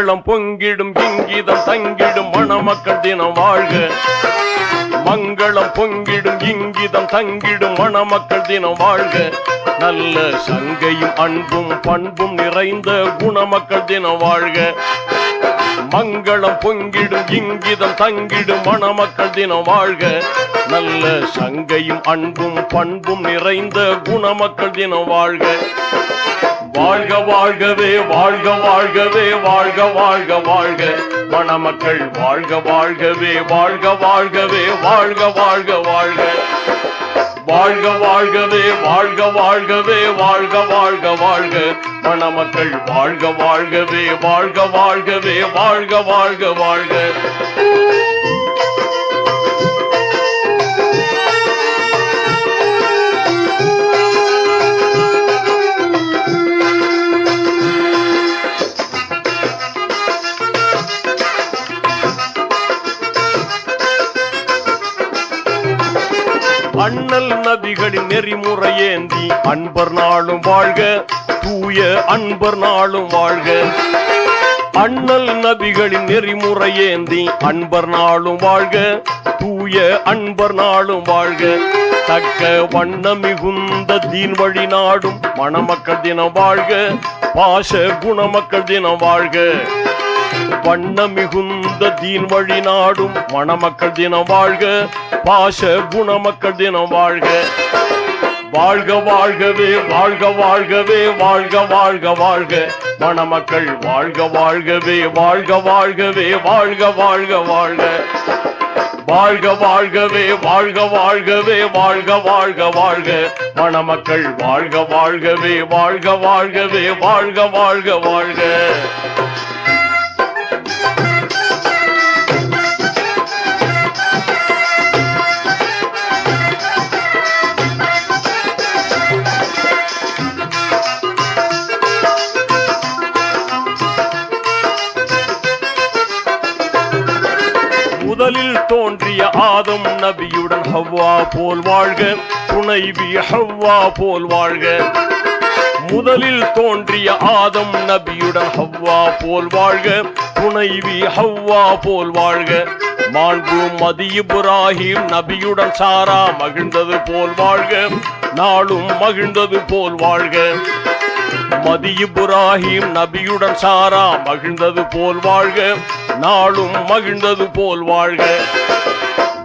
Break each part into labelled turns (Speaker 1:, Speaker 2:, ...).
Speaker 1: மங்களம் பொங்கிடும் இங்கிதம் தங்கிடும் மணமக்கள் தினம் வாழ்க. மங்களம் பொங்கிடும் இங்கிதம் தங்கிடும் மணமக்கள் தினம் வாழ்க. நல்ல சங்கையும் அன்பும் பண்பும் நிறைந்த குணமக்கள் தினம் வாழ்க. மங்களம் பொங்கிடும் இங்கிதம் தங்கிடும் மணமக்கள் தினம் வாழ்க. நல்ல சங்கையும் அன்பும் பண்பும் நிறைந்த குணமக்கள் தினம் வாழ்க. வாழ்க வாழ்கவே வாழ்க வாழ்கவே வாழ்க வாழ்க வாழ்க. மணமக்கள் வாழ்க வாழ்கவே வாழ்க வாழ்கவே வாழ்க வாழ்க வாழ்க. வாழ்க வாழ்கவே வாழ்க வாழ்கவே வாழ்க வாழ்க வாழ்க. மணமக்கள் வாழ்க வாழ்கவே வாழ்க வாழ்கவே வாழ்க வாழ்க வாழ்க. அண்ணல் நபிகளின் நெறிமுறையேந்தி அன்பர் நாளும் வாழ்க தூய அன்பர் நாளும் வாழ்க. அண்ணல் நபிகளின் நெறிமுறையேந்தி அன்பர் நாளும் வாழ்க தூய அன்பர் நாளும் வாழ்க. தக்க வண்ண மிகுந்த தீன் வழி நாடும் மணமக்கள் தினம் வாழ்க பாச குணமக்கள் தினம் வாழ்க. வண்ண மிகுந்த தீன் வழி நாடும் மணமக்கள் தினம் வாழ்க பாச குணமக்கள் தினம் வாழ்க. வாழ்க வாழ்கவே வாழ்க வாழ்கவே வாழ்க வாழ்க வாழ்க. மணமக்கள் வாழ்க வாழ்கவே வாழ்க வாழ்கவே வாழ்க வாழ்க வாழ்க. வாழ்க வாழ்கவே வாழ்க வாழ்கவே வாழ்க வாழ்க வாழ்க. மணமக்கள் வாழ்க வாழ்கவே வாழ்க வாழ்கவே வாழ்க வாழ்க வாழ்க. தோன்றிய ஆதம் நபியுடன் ஹவ்வா போல் வாழ்க துணைவி ஹவ்வா போல் வாழ்க. முதலில் தோன்றிய ஆதம் நபியுடன் ஹவ்வா போல் வாழ்க துணைவி ஹவ்வா போல் வாழ்க. மாண்பு மதி இப்ராஹிம் நபியுடன் சாரா மகிழ்ந்தது போல் வாழ்க நாளும் மகிழ்ந்தது போல் வாழ்க. மதி இப்ராஹிம் நபியுடன் சாரா மகிழ்ந்தது போல் வாழ்க நாளும் மகிழ்ந்தது போல் வாழ்க.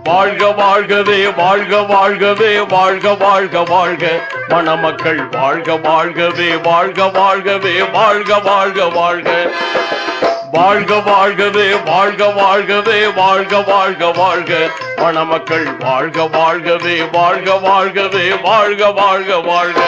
Speaker 1: வாழ்க வாழ்கவே வாழ்க வாழ்கவே வாழ்க வாழ்க வாழ்க. மணமக்கள் வாழ்க வாழ்கவே வாழ்க வாழ்கவே வாழ்க வாழ்க வாழ்க. வாழ்க வாழ்கவே வாழ்க வாழ்கவே வாழ்க வாழ்க வாழ்க. மணமக்கள் வாழ்க வாழ்கவே வாழ்க வாழ்கவே வாழ்க வாழ்க வாழ்க.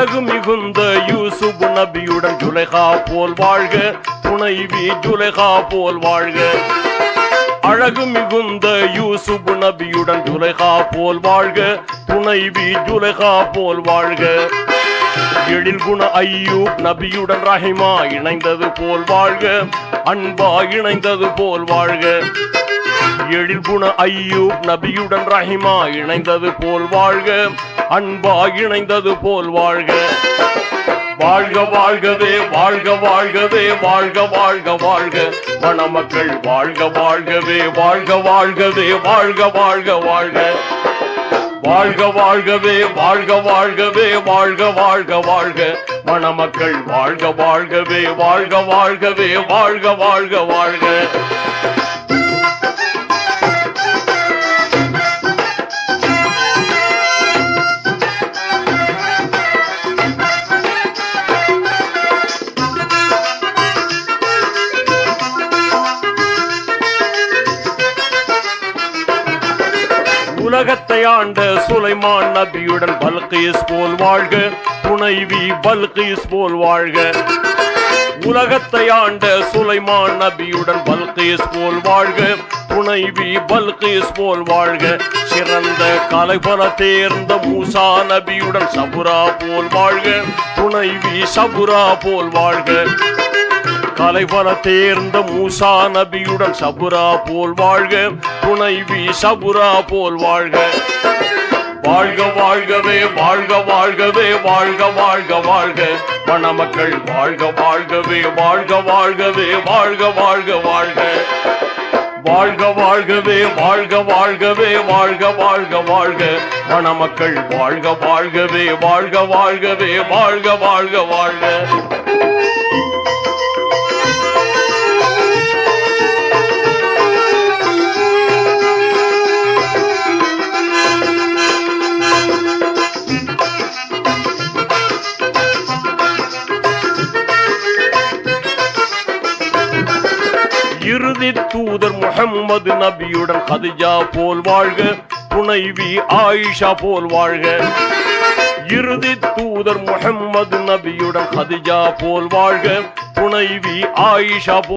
Speaker 1: அழகு மிகுந்த யூசுப் நபியுடன் ஜுலைகா போல் வாழ்க. துணைவி ஜுலைகா போல் வாழ்க. அழகு மிகுந்த யூசுப் நபியுடன் ஜுலைகா போல் வாழ்க. துணைவி ஜுலைகா போல் வாழ்க. எழில் குண ஐயூப் நபியுடன் ரஹிமா இணைந்தது போல் வாழ்க. அன்பா இணைந்தது போல் வாழ்க. எழில் குண ஐயூப் நபியுடன் ரஹிமா இணைந்தது போல் வாழ்க. அன்பா இணைந்தது போல் வாழ்க. வாழ்க வாழ்கவே வாழ்க வாழ்கவே வாழ்க வாழ்க வாழ்க. மணமக்கள் வாழ்க வாழ்கவே வாழ்க வாழ்கவே வாழ்க வாழ்க வாழ்க. வாழ்க வாழ்கவே வாழ்க வாழ்கவே வாழ்க வாழ்க வாழ்க. மணமக்கள் வாழ்க வாழ்கவே வாழ்க வாழ்கவே வாழ்க வாழ்க வாழ்க. உலகத்தை ஆண்ட சுலைமான் நபியுடன் பல்கீஸ் போல் வாழ்க. துணைவி பல்கீஸ் போல் வாழ்க. உலகத்தை ஆண்ட சுலைமான் நபியுடன் பல்கேஸ் போல் வாழ்க. துணைவி பல்கேஸ் போல் வாழ்க. சிறந்த கலைபல தேர்ந்த மூசா நபியுடன் சபுரா போல் வாழ்க. துணைவி சபுரா போல் வாழ்க. கலைவர தேர்ந்த மூசா நபியுடன் சபுரா போல் வாழ்க துணைவி சபுரா போல் வாழ்க. வாழ்க வாழ்கவே வாழ்க வாழ்கவே வாழ்க வாழ்க வாழ்க. மணமக்கள் வாழ்க வாழ்கவே வாழ்க வாழ்கவே வாழ்க வாழ்க வாழ்க. வாழ்க வாழ்கவே வாழ்க வாழ்கவே வாழ்க வாழ்க வாழ்க. மணமக்கள் வாழ்க வாழ்கவே வாழ்க வாழ்கவே வாழ்க வாழ்க வாழ்க. தூதர் முகம்மது நபியுடன் கதிஜா போல் வாழ்க துணைவி ஆயிஷா போல் வாழ்க. இறுதி தூதர் முகம்மது நபியுடன் கதிஜா போல் வாழ்க துணைவி ஆயிஷா போல்